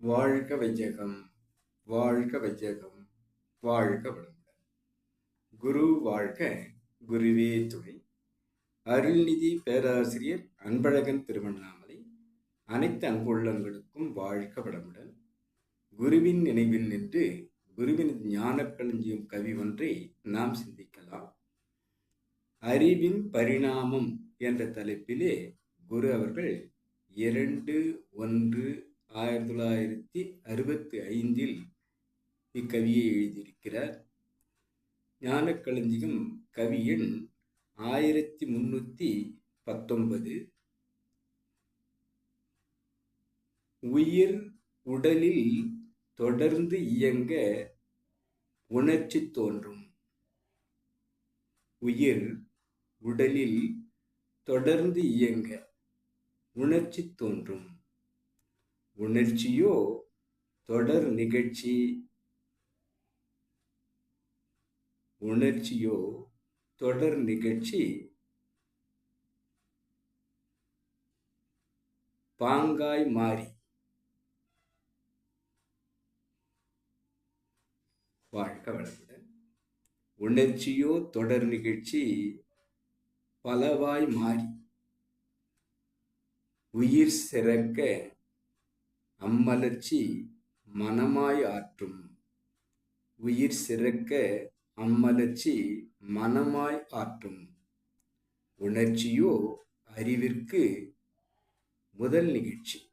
வாழ்க வையகம் வாழ்க வையகம் வாழ்க வளமுடன். குரு வாழ்க குருவே துணை. அருள்நிதி பேராசிரியர் அன்பழகன் திருவண்ணாமலை. அனைத்து அன்புள்ளங்களுக்கும் வாழ்க வளமுடன். குருவின் நினைவில் நின்று குருவின் ஞானக்களஞ்சியம் கவி ஒன்றை நாம் சிந்திக்கலாம். அறிவின் பரிணாமம் என்ற தலைப்பிலே குரு அவர்கள் இரண்டு ஒன்று ஆயிரத்தி தொள்ளாயிரத்தி அறுபத்தி ஐந்தில் இக்கவியை எழுதியிருக்கிறார். ஞானக்களஞ்சியம் கவியின் ஆயிரத்தி முன்னூற்றி பத்தொன்பது. உயிர் உடலில் தொடர்ந்து இயங்க உணர்ச்சி தோன்றும். உயிர் உடலில் தொடர்ந்து இயங்க உணர்ச்சி தோன்றும். உணர்ச்சியோ தொடர் நிகழ்ச்சி? உணர்ச்சியோ தொடர் நிகழ்ச்சி? பாங்காய் மாறி. வாழ்க வளமுடன். உணர்ச்சியோ தொடர் நிகழ்ச்சி? பலவாய் மாறி. உயிர் சிறக்க அம்மலர்ச்சி மனமாய் ஆற்றும். உயிர் சிறக்க அம்மலர்ச்சி மனமாய் ஆற்றும். உணர்ச்சியோ அறிவிற்கு முதல் நிகழ்ச்சி.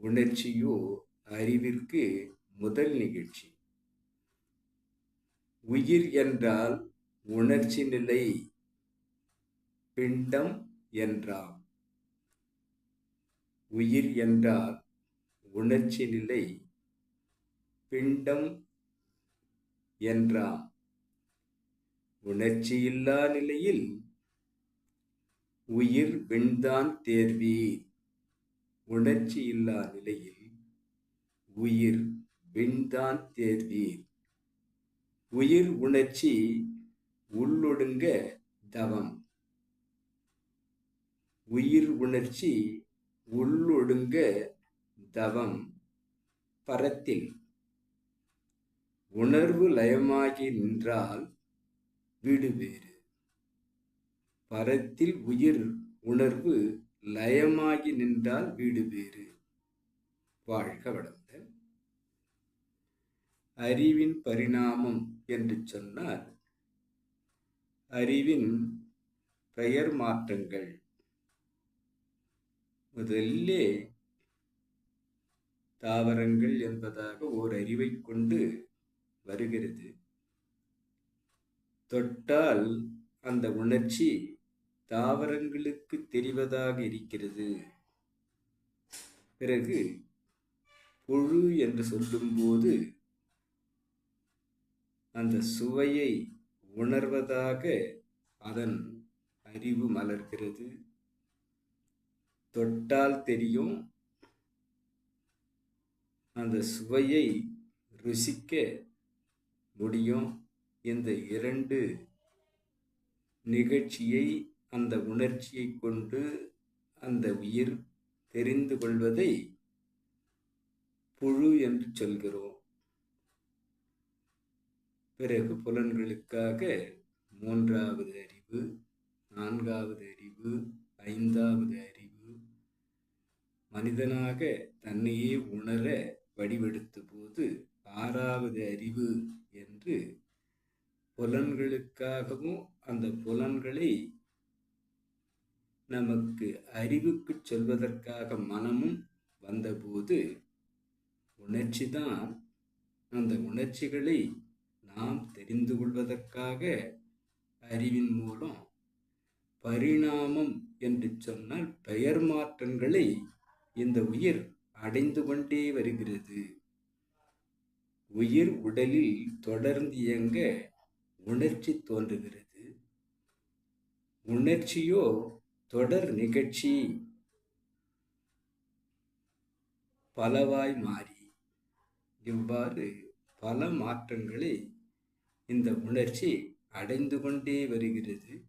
உணர்ச்சியோ அறிவிற்கு முதல் நிகழ்ச்சி. உயிர் என்றால் உணர்ச்சி நிலை பிண்டம் என்றாம். உயிர் என்றால் உணர்ச்சி நிலை பிண்டம் என்றாம். உணர்ச்சியில்லா நிலையில் உயிர் விண்தான் தேர்வி உணர்ச்சி இல்லா நிலையில் உயிர் விண்தான் தேர்வீர். உயிர் உணர்ச்சி உள்ளொடுங்க தவம். உயிர் உணர்ச்சி உள்ளொடுங்க தவம் பரத்தில். உணர்வு லயமாகி நின்றால் வீடு வேறு. பரத்தில் உயிர் உணர்வு லயமாகி நின்றால் வீடு வேறு. வாழ்க வளமுடன். அறிவின் பரிணாமம் என்று சொன்னால் அறிவின் பெயர் மாற்றங்கள். முதல்லே தாவரங்கள் என்பதாக ஓர் அறிவை கொண்டு வருகிறது. தொட்டால் அந்த உணர்ச்சி தாவரங்களுக்கு தெரிவதாக இருக்கிறது. பிறகு புழு என்று சொல்லும்போது அந்த சுவையை உணர்வதாக அதன் அறிவு மலர்கிறது. தொட்டால் தெரியும். அந்த சுவையை ருசிக்க முடியும். இந்த இரண்டு நிகழ்ச்சியை அந்த உணர்ச்சியை கொண்டு அந்த உயிர் தெரிந்து கொள்வதை புழு என்று சொல்கிறோம். பிறகு புலன்களுக்காக மூன்றாவது அறிவு நான்காவது அறிவு ஐந்தாவது அறிவு மனிதனாக தன்னையே உணர வடிவெடுத்த போது ஆறாவது அறிவு என்று புலன்களுக்காகவும் அந்த புலன்களை நமக்கு அறிவுக்கு சொல்வதற்காக மனமும் வந்தபோது உணர்ச்சி தான் அந்த உணர்ச்சிகளை நாம் தெரிந்து கொள்வதற்காக அறிவின் மூலம் பரிணாமம் என்று சொன்னால் பெயர் மாற்றங்களை இந்த உயிர் அடைந்து கொண்டே வருகிறது. உயிர் உடலில் தொடர்ந்து இயங்க உணர்ச்சி தோன்றுகிறது. உணர்ச்சியோ தொடர் நிகழ்ச்சி பலவாய் மாறி. இவ்வாறு பல மாற்றங்களை இந்த உணர்ச்சி அடைந்து கொண்டே வருகிறது.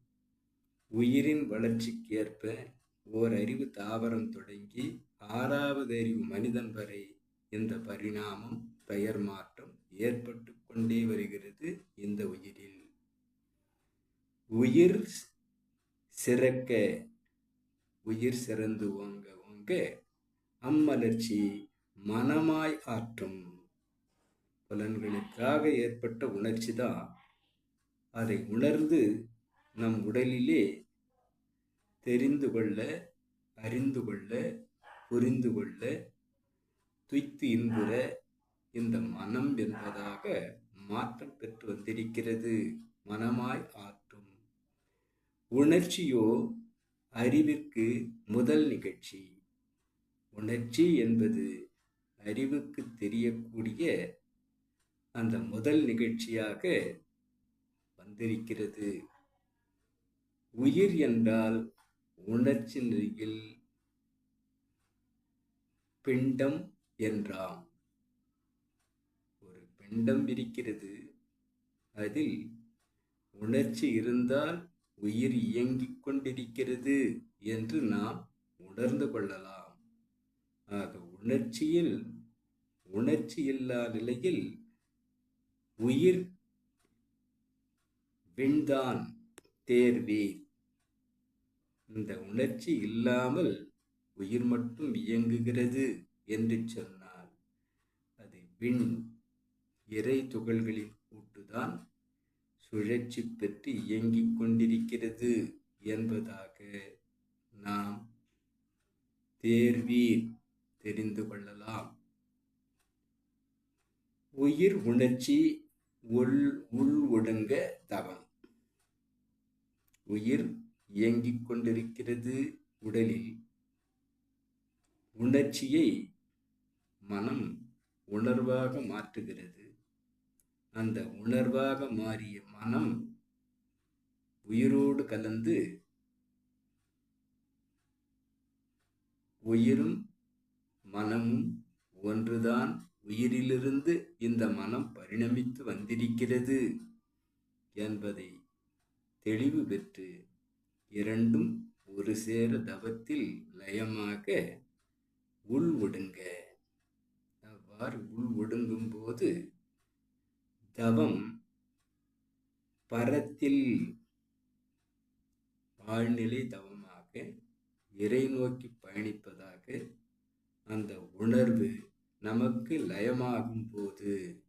உயிரின் வளர்ச்சிக்கு ஏற்ப ஓர் அறிவு தாவரம் தொடங்கி ஆறாவது அறிவு மனிதன் வரை இந்த பரிணாமம் பெயர் மாற்றம் ஏற்பட்டு கொண்டே வருகிறது இந்த உயிரில். உயிர் சிறக்க உயிர் சிறந்து ஓங்க ஓங்க அம்மலர்ச்சி மனமாய் ஆற்றும் புலன்களுக்காக ஏற்பட்ட உணர்ச்சி தான். அதை உணர்ந்து நம் உடலிலே தெரிந்து கொள்ள அறிந்து கொள்ள புரிந்து கொள்ள துய்த்து இன்புற இந்த மனம் என்பதாக மாற்றம் பெற்று வந்திருக்கிறது. மனமாய் ஆற்றும். உணர்ச்சியோ அறிவிற்கு முதல் நிகழ்ச்சி. உணர்ச்சி என்பது அறிவுக்கு தெரியக்கூடிய அந்த முதல் நிகழ்ச்சியாக வந்திருக்கிறது. உயிர் என்றால் உணர்ச்சி நிலையில் பிண்டம் என்றாம். ஒரு பிண்டம் இருக்கிறது. அதில் உணர்ச்சி இருந்தால் உயிர் இயங்கிக் கொண்டிருக்கிறது என்று நாம் உணர்ந்து கொள்ளலாம். ஆக உணர்ச்சியில் உணர்ச்சி இல்லா நிலையில் உயிர் விண்தான் தேர்வீர் இந்த உணர்ச்சி இல்லாமல் உயிர் மட்டும் இயங்குகிறது என்று சொன்னால் அது விண் இறை துகள்களின் கூட்டுதான் சுழற்சி பெற்று இயங்கிக் கொண்டிருக்கிறது என்பதாக நாம் தேர்வீர் தெரிந்து கொள்ளலாம். உயிர் உணர்ச்சி உள் உள் ஒடுங்க தவம். உயிர் இயங்கிக் கொண்டிருக்கிறது உடலில். உணர்ச்சியை மனம் உணர்வாக மாற்றுகிறது. அந்த உணர்வாக மாறிய மனம் உயிரோடு கலந்து உயிரும் மனமும் ஒன்றுதான். உயிரிலிருந்து இந்த மனம் பரிணமித்து வந்திருக்கிறது என்பதை தெளிவு பெற்று இரண்டும் ஒரு சேர தவத்தில் லயமாக உள் ஒடுங்க அவ்வாறு உள் ஒடுங்கும் போது தவம் பரத்தில் ஆழ்நிலை தவமாக இறை நோக்கி பயணிப்பதாக அந்த உணர்வு நமக்கு லயமாகும் போது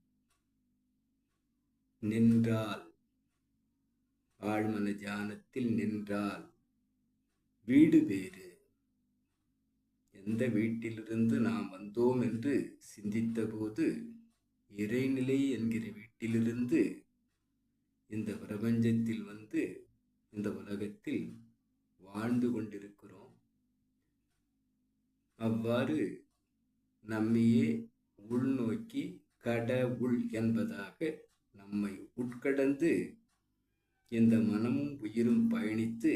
நின்றால் ஆழ்மன தியானத்தில் நின்றால் வீடு வேறு. எந்த வீட்டிலிருந்து நாம் வந்தோம் என்று சிந்தித்தபோது இறைநிலை என்கிற வீட்டிலிருந்து இந்த பிரபஞ்சத்தில் வந்து இந்த உலகத்தில் வாழ்ந்து கொண்டிருக்கிறோம். அவ்வாறு நம்மையே உள்நோக்கி கட உள் என்பதாக நம்மை உட்கடந்து இந்த மனமும் உயிரும் பயணித்து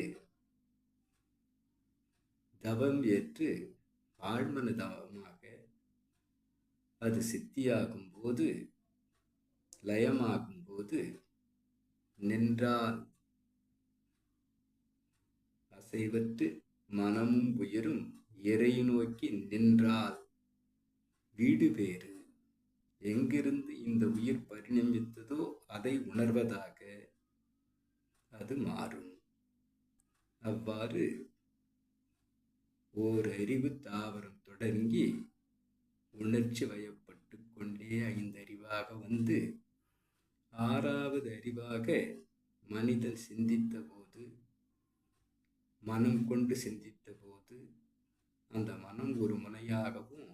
தவம் ஏற்று ஆழ்மனதாக அது சித்தியாகும் போது லயமாகும் போது நின்றால் அசைவற்று மனமும் உயிரும் இறை நோக்கி நின்றால் வீடு வேறு. எங்கிருந்து இந்த உயிர் பரிணமித்ததோ அதை உணர்வதாக அது மாறும். அவ்வாறு ஓர் அறிவு தாவரம் தொடங்கி உணர்ச்சி வயப்பட்டு கொண்டே ஐந்தறிவாக வந்து ஆறாவது அறிவாக மனிதன் சிந்தித்த போது மனம் கொண்டு சிந்தித்த போது அந்த மனம் ஒரு முனையாகவும்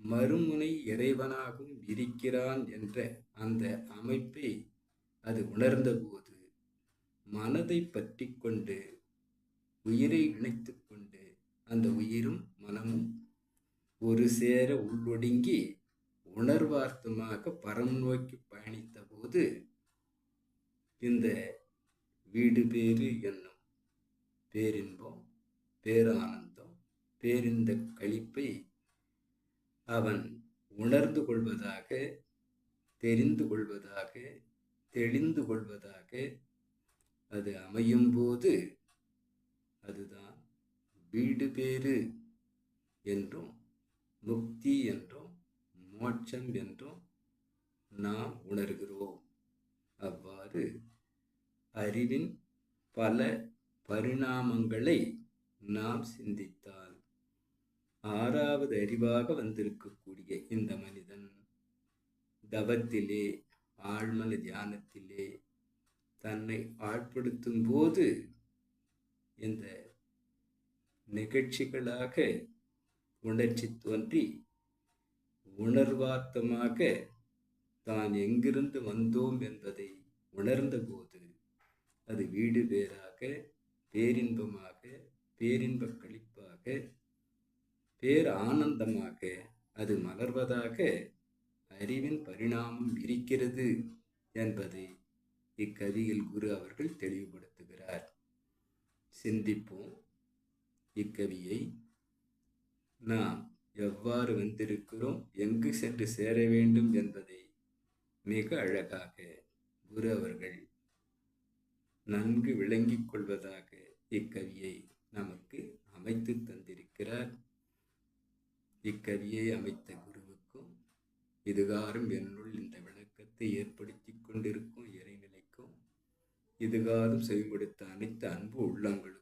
மறுமுனை இறைவனாகவும் இருக்கிறான் என்ற அந்த அமைப்பை அது உணர்ந்தபோது மனதை பற்றி கொண்டு உயிரை இணைத்து அந்த உயிரும் மனமும் ஒரு சேர உள்ளொடுங்கி உணர்வார்த்தமாக பரம் நோக்கி பயணித்த போது இந்த வீடு பேரு என்னும் பேரின்பம் பேரானந்தம் பேரிந்த கழிப்பை அவன் உணர்ந்து கொள்வதாக தெரிந்து கொள்வதாக தெளிந்து கொள்வதாக அது அமையும் போது அதுதான் வீடு பேறு என்றும் முக்தி என்றும் மோட்சம் என்றும் நாம் உணர்கிறோம். அவ்வாறு அறிவின் பல பரிணாமங்களை நாம் சிந்தித்தால் ஆறாவது அறிவாக வந்திருக்கக்கூடிய இந்த மனிதன் தவத்திலே ஆழ்மன தியானத்திலே தன்னை ஆட்படுத்தும் போது இந்த நிகழ்ச்சிகளாக உணர்ச்சி தோன்றி உணர்வார்த்தமாக தான் எங்கிருந்து வந்தோம் என்பதை உணர்ந்தபோது அது வீடு பேராக பேரின்பமாக பேரின்ப கழிப்பாக பேர் ஆனந்தமாக அது மலர்வதாக அறிவின் பரிணாமம் இருக்கிறது என்பதை இக்கதியில் குரு அவர்கள் தெளிவுபடுத்துகிறார். சிந்திப்போம். இக்கவியை நாம் எவ்வாறு வந்திருக்கிறோம் எங்கு சென்று சேர வேண்டும் என்பதை மிக அழகாக குரு அவர்கள் நன்கு விளங்கிக் கொள்வதாக இக்கவியை நமக்கு அமைத்து தந்திருக்கிறார். இக்கவியை அமைத்த குருவுக்கும் இதுகாரும் என்னுள் இந்த விளக்கத்தை ஏற்படுத்தி கொண்டிருக்கும் இறைநிலைக்கும் இதுகாரும் செய்படுத்த அனைத்து அன்பு உள்ளங்களுக்கும்